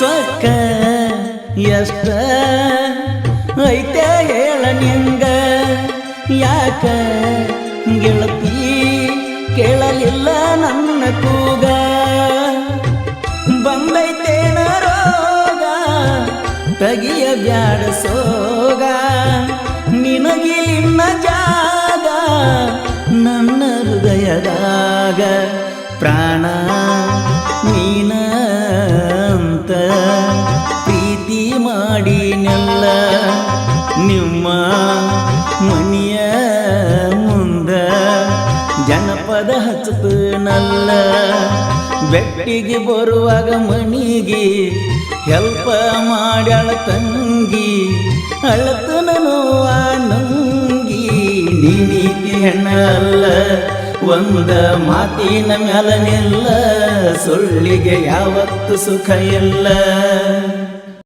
ಸೊಕ್ಕ ಎಷ್ಟ ಐತೆ ಹೇಳ ನಿಂಗ? ಯಾಕ ಗೆಳತಿ ಕೇಳಲಿಲ್ಲ ನನ್ನ ಕೂಗ? ಬಂದೈತೇನ ರೋಗ? ತಗಿಯ ಬ್ಯಾಡ ಸೋಗ? ನಿನಗಿಲಿನ್ನ ಜಾಗ? ನನ್ನ ಹೃದಯದಾಗ ಪ್ರಾಣ ನೀನ ಮಾಡಿನೆಲ್ಲ ನಿಮ್ಮ ಮನೆಯ ಮುಂದ ಜನಪದ ಹಚ್ಚತನಲ್ಲ ಬೆಟ್ಟಿಗೆ ಬರುವಾಗ ಮಣಿಗೆ ಹೆಲ್ಪ ಮಾಡ್ಯಾಳ ತಂಗಿ, ಅಳತನ ನೋವ ನಂಗಿ, ನೀ ನೀತಿ ಹೆಣ್ಣಲ್ಲ, ಒಂದ ಮಾತಿನ ಮ್ಯಾಲ ನಿಲ್ಲ, ಸುಳ್ಳಿಗೆ ಯಾವತ್ತು ಸುಖ ಇಲ್ಲ.